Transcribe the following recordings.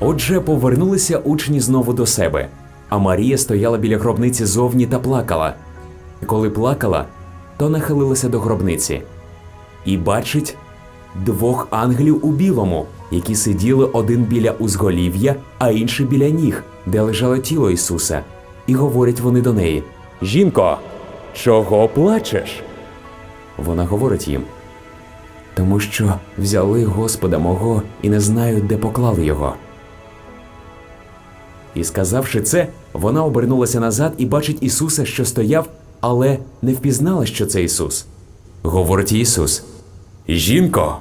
Отже, повернулися учні знову до себе, а Марія стояла біля гробниці зовні та плакала. Коли плакала, то нахилилася до гробниці і бачить двох ангелів у білому, які сиділи один біля узголів'я, а інший біля ніг, де лежало тіло Ісуса. І говорять вони до неї: Жінко, чого плачеш? Вона говорить їм: тому що взяли Господа мого і не знають, де поклали його. І сказавши це, вона обернулася назад і бачить Ісуса, що стояв, але не впізнала, що це Ісус. Говорить Ісус: Жінко,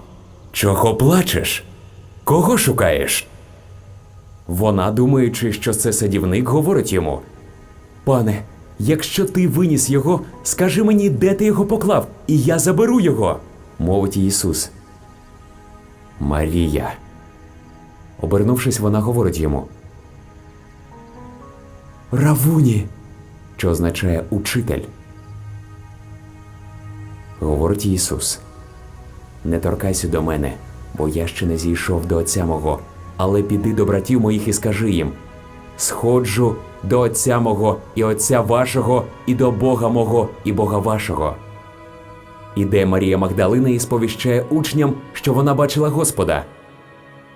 чого плачеш? Кого шукаєш? Вона, думаючи, що це садівник, говорить йому: Пане, якщо ти виніс його, скажи мені, де ти його поклав, і я заберу його, мовить Ісус. Марія. Обернувшись, вона говорить йому. Равуні, що означає учитель. Говорить Ісус. Не торкайся до мене, бо я ще не зійшов до Отця мого, але піди до братів моїх і скажи їм: Сходжу до Отця мого і Отця вашого, і до Бога мого і Бога вашого. Іде Марія Магдалина і сповіщає учням, що вона бачила Господа.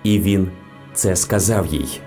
І він це сказав їй.